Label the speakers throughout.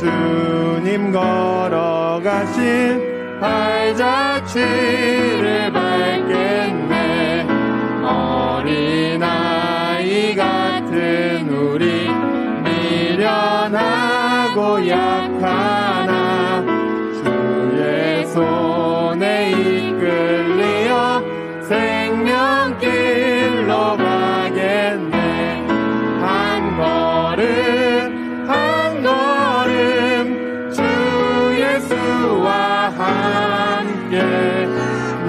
Speaker 1: 주님 걸어가신 발자취를 밟겠네. 어린아이 같은 우리 미련하고 약하 함께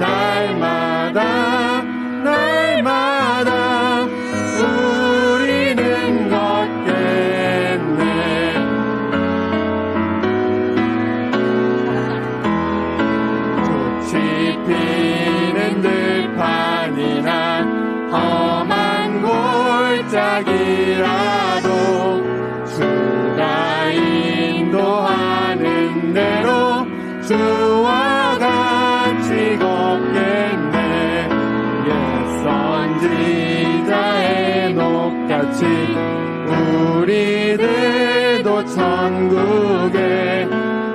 Speaker 1: 날마다 날마다 우리는 걷겠네. 꽃이 피는 들판이나 험한 골짜기라 십자의 높같이 우리들도 천국에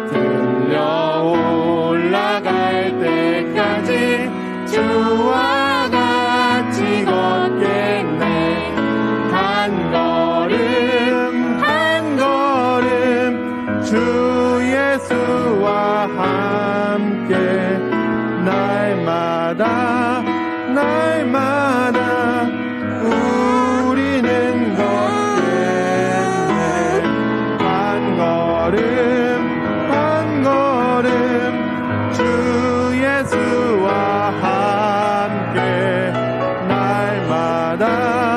Speaker 1: 들려 올라갈 때까지 주와 같이 걷겠네. 한 걸음 한 걸음 주 예수와 함께 날마다 날마다 예수와 함께 날마다